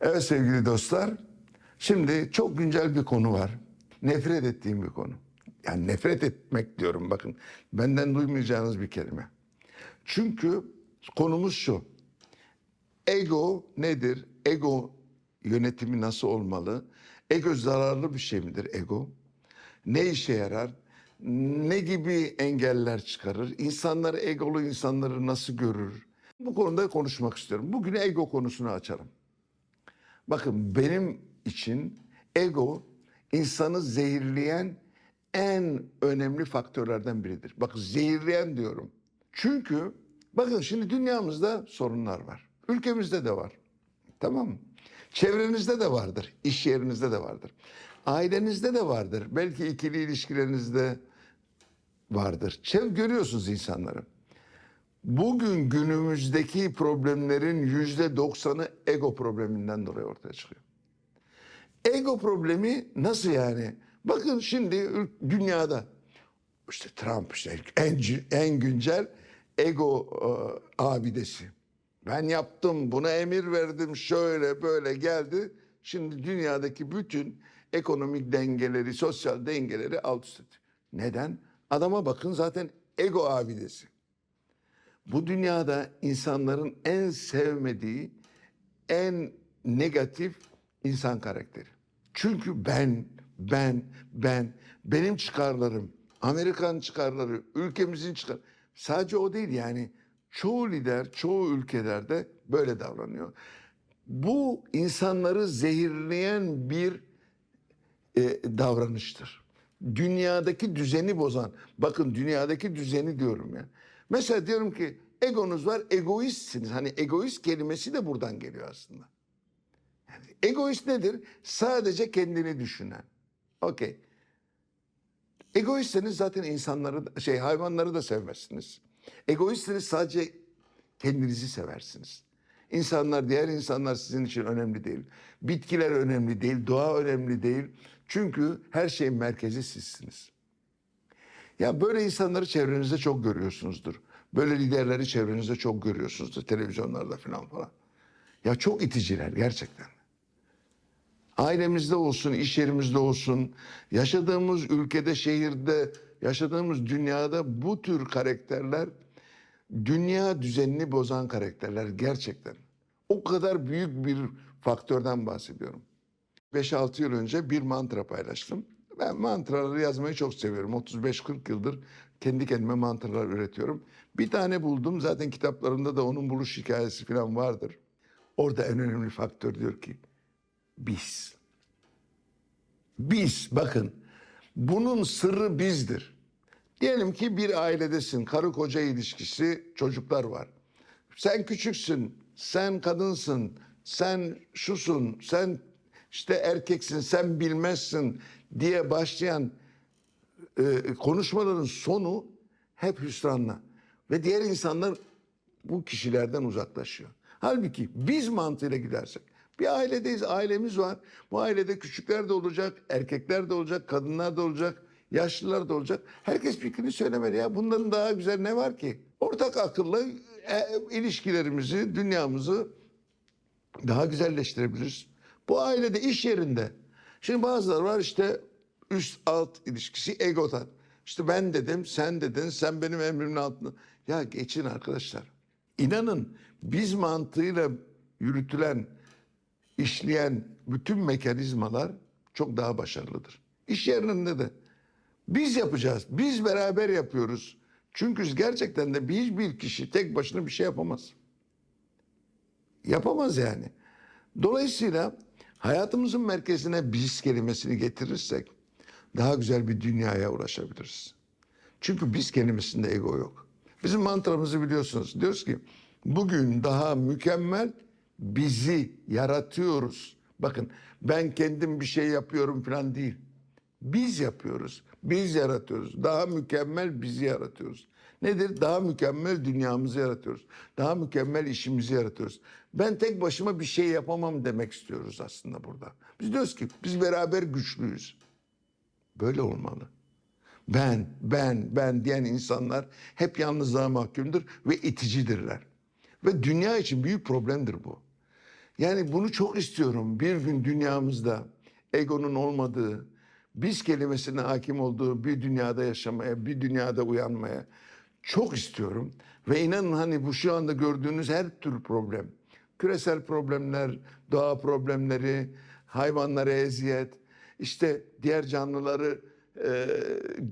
Evet sevgili dostlar. Şimdi çok güncel bir konu var. Nefret ettiğim bir konu. Yani nefret etmek diyorum bakın. Benden duymayacağınız bir kelime. Çünkü konumuz şu. Ego nedir? Ego yönetimi nasıl olmalı? Ego zararlı bir şey midir ego? Ne işe yarar? Ne gibi engeller çıkarır? İnsanlar egolu insanları nasıl görür? Bu konuda konuşmak istiyorum. Bugün ego konusunu açarım. Bakın benim için ego insanı zehirleyen en önemli faktörlerden biridir. Bakın zehirleyen diyorum. Çünkü bakın şimdi dünyamızda sorunlar var. Ülkemizde de var. Tamam mı? Çevrenizde de vardır. iş yerinizde de vardır. Ailenizde de vardır. Belki ikili ilişkilerinizde vardır. Çev görüyorsunuz insanları. Bugün günümüzdeki problemlerin yüzde doksanı ego probleminden dolayı ortaya çıkıyor. Ego problemi nasıl yani? Bakın şimdi dünyada işte Trump işte en, en güncel ego e, abidesi. Ben yaptım, buna emir verdim, şöyle böyle geldi. Şimdi dünyadaki bütün ekonomik dengeleri, sosyal dengeleri alt üst etti. Neden? Adama bakın zaten ego abidesi. Bu dünyada insanların en sevmediği, en negatif insan karakteri. Çünkü ben, ben, ben, benim çıkarlarım, Amerikan çıkarları, ülkemizin çıkar. Sadece o değil yani çoğu lider, çoğu ülkelerde böyle davranıyor. Bu insanları zehirleyen bir e, davranıştır. Dünyadaki düzeni bozan. Bakın dünyadaki düzeni diyorum ya. Mesela diyorum ki egonuz var, egoistsiniz. Hani egoist kelimesi de buradan geliyor aslında. Yani egoist nedir? Sadece kendini düşünen. Okey. Egoistseniz zaten insanları, şey hayvanları da sevmezsiniz. Egoistseniz sadece kendinizi seversiniz. İnsanlar, diğer insanlar sizin için önemli değil. Bitkiler önemli değil, doğa önemli değil. Çünkü her şeyin merkezi sizsiniz. Ya böyle insanları çevrenizde çok görüyorsunuzdur. Böyle liderleri çevrenizde çok görüyorsunuzdur. Televizyonlarda falan falan. Ya çok iticiler gerçekten. Ailemizde olsun, iş yerimizde olsun, yaşadığımız ülkede, şehirde, yaşadığımız dünyada bu tür karakterler dünya düzenini bozan karakterler gerçekten. O kadar büyük bir faktörden bahsediyorum. 5-6 yıl önce bir mantra paylaştım. Ben mantraları yazmayı çok seviyorum. 35-40 yıldır kendi kendime mantralar üretiyorum. Bir tane buldum. Zaten kitaplarında da onun buluş hikayesi falan vardır. Orada en önemli faktör diyor ki biz. Biz bakın bunun sırrı bizdir. Diyelim ki bir ailedesin, karı koca ilişkisi, çocuklar var. Sen küçüksün, sen kadınsın, sen şusun, sen işte erkeksin, sen bilmezsin diye başlayan e, konuşmaların sonu hep hüsranla. Ve diğer insanlar bu kişilerden uzaklaşıyor. Halbuki biz mantığıyla gidersek bir ailedeyiz, ailemiz var. Bu ailede küçükler de olacak, erkekler de olacak, kadınlar da olacak, yaşlılar da olacak. Herkes fikrini söylemeli ya. Bundan daha güzel ne var ki? Ortak akılla e, ilişkilerimizi, dünyamızı daha güzelleştirebiliriz. Bu ailede, iş yerinde. Şimdi bazıları var işte üst alt ilişkisi egodan. İşte ben dedim, sen dedin, sen benim emrimin altında. Ya geçin arkadaşlar. İnanın biz mantığıyla yürütülen, işleyen bütün mekanizmalar çok daha başarılıdır. İş yerinde de. Biz yapacağız. Biz beraber yapıyoruz. Çünkü gerçekten de hiçbir kişi tek başına bir şey yapamaz. Yapamaz yani. Dolayısıyla hayatımızın merkezine biz kelimesini getirirsek daha güzel bir dünyaya ulaşabiliriz. Çünkü biz kelimesinde ego yok. Bizim mantramızı biliyorsunuz. Diyoruz ki bugün daha mükemmel bizi yaratıyoruz. Bakın ben kendim bir şey yapıyorum falan değil. Biz yapıyoruz. Biz yaratıyoruz. Daha mükemmel bizi yaratıyoruz. Nedir? Daha mükemmel dünyamızı yaratıyoruz. Daha mükemmel işimizi yaratıyoruz. Ben tek başıma bir şey yapamam demek istiyoruz aslında burada. Biz diyoruz ki biz beraber güçlüyüz. Böyle olmalı. Ben, ben, ben diyen insanlar hep yalnızlığa mahkumdur ve iticidirler. Ve dünya için büyük problemdir bu. Yani bunu çok istiyorum. Bir gün dünyamızda egonun olmadığı, biz kelimesine hakim olduğu bir dünyada yaşamaya, bir dünyada uyanmaya çok istiyorum. Ve inanın hani bu şu anda gördüğünüz her tür problem, küresel problemler, doğa problemleri, hayvanlara eziyet, işte diğer canlıları e,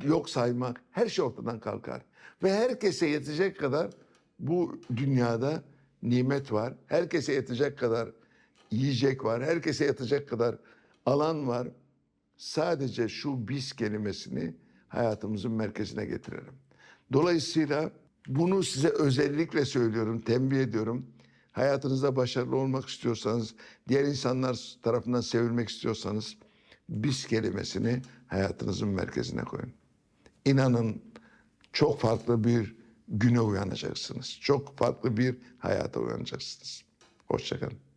yok saymak, her şey ortadan kalkar. Ve herkese yetecek kadar bu dünyada nimet var. Herkese yetecek kadar yiyecek var. Herkese yetecek kadar alan var. Sadece şu biz kelimesini hayatımızın merkezine getirelim. Dolayısıyla bunu size özellikle söylüyorum, tembih ediyorum. Hayatınızda başarılı olmak istiyorsanız, diğer insanlar tarafından sevilmek istiyorsanız biz kelimesini hayatınızın merkezine koyun. İnanın çok farklı bir güne uyanacaksınız. Çok farklı bir hayata uyanacaksınız. Hoşçakalın.